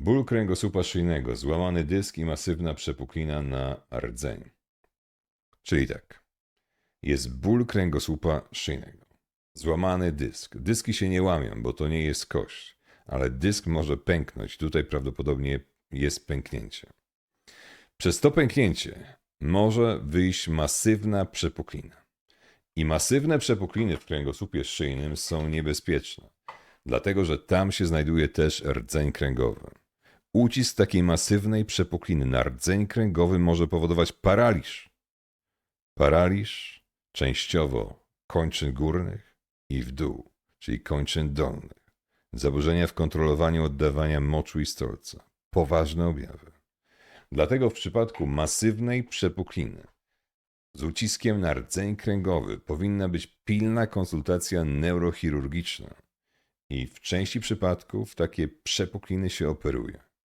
Ból kręgosłupa szyjnego, złamany dysk i masywna przepuklina na rdzeń. Czyli tak. Jest ból kręgosłupa szyjnego. Złamany dysk. Dyski się nie łamią, bo to nie jest kość, ale dysk może pęknąć. Tutaj prawdopodobnie jest pęknięcie. Przez to pęknięcie może wyjść masywna przepuklina. I masywne przepukliny w kręgosłupie szyjnym są niebezpieczne, dlatego że tam się znajduje też rdzeń kręgowy. Ucisk takiej masywnej przepukliny na rdzeń kręgowy może powodować paraliż. Paraliż częściowo kończyn górnych i w dół, czyli kończyn dolnych. Zaburzenia w kontrolowaniu oddawania moczu i stolca. Poważne objawy. Dlatego w przypadku masywnej przepukliny z uciskiem na rdzeń kręgowy powinna być pilna konsultacja neurochirurgiczna i w części przypadków takie przepukliny się operuje.